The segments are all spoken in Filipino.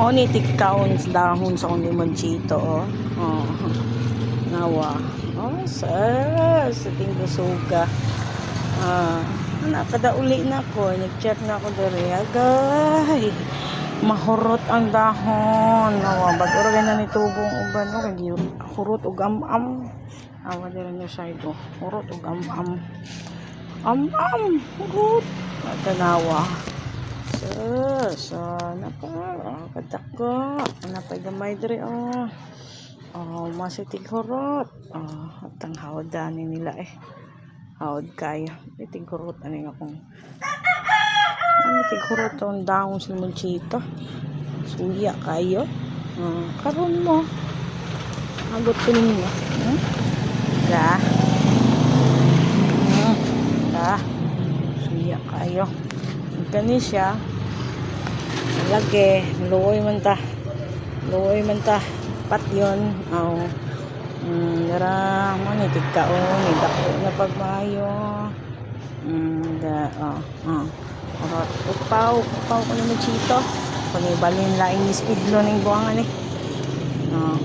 Mo ni tiktaon sa dahon sa kong limonchito, oh. Oh. Nawa. Oh, sa sa tinggo suga. Ah, nakada uli na ko, nag-check na ako dere. Agay. Mahurot ang dahon. Nawa, bago rin na nitubong uban no kay hurot ug am-am. Awa dere na siya ito. Hurot ug am-am. Am-am. Hurot. Tanawa. Sus, ah, napa, ah, kadako. Napa gamay dere oh. Oh, masitig horot. Oh, at ang hawdani nila eh. Hawd kaya. Itig horot ani nga kung. Ano itig horot ang daong sa munchito. Suya kayo. Ah, karon mo. Agot ko ninyo. Hmm? Da. Hmm. Da. Suya kayo. Kani siya. Lagi. Luoy man ta. Luoy man ta. Pat yun. Aw. Mm, dara mo ni tigkaon ni dako na pagmayo. Mm, da oh, oh. Orot upaw, upaw ko ni machito. Kung balin laing ni speedlo ning buwangan ni. Oh.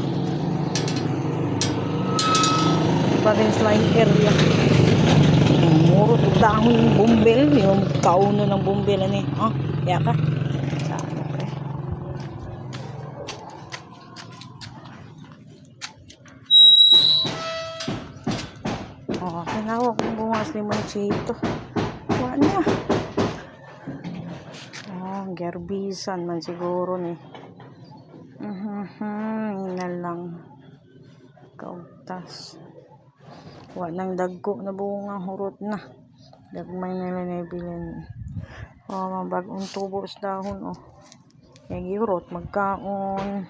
Pa rin slime area. Muro ito dahon yung bumbel. Yung kauno ng bumbel ani. Oh, ya Oh, kinawag kong bumas ni Manchito. Wala na. Oh, gerbisan man siguro ni. Mhm, na lang. Kautas. Wa nang dagko na bunga hurot na. Dagmay na lang nabilin. Oh, mga bagong tubo sa dahon oh. Kaya gihurot magkaon.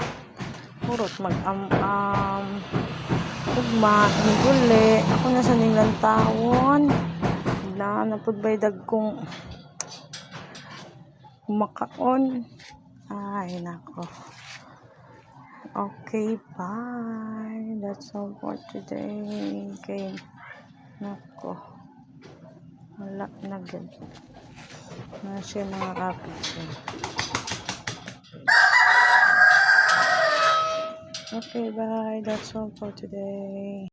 Hurot mag-am-am. Ugma, niguli. Ako na sa nilang tawon. Na, napod bay dagkong kumakaon. Ay, nako. Okay, bye. That's all for today. Okay. Nako. Wala na gan. Na siya mga kapit. Okay, bye. That's all for today.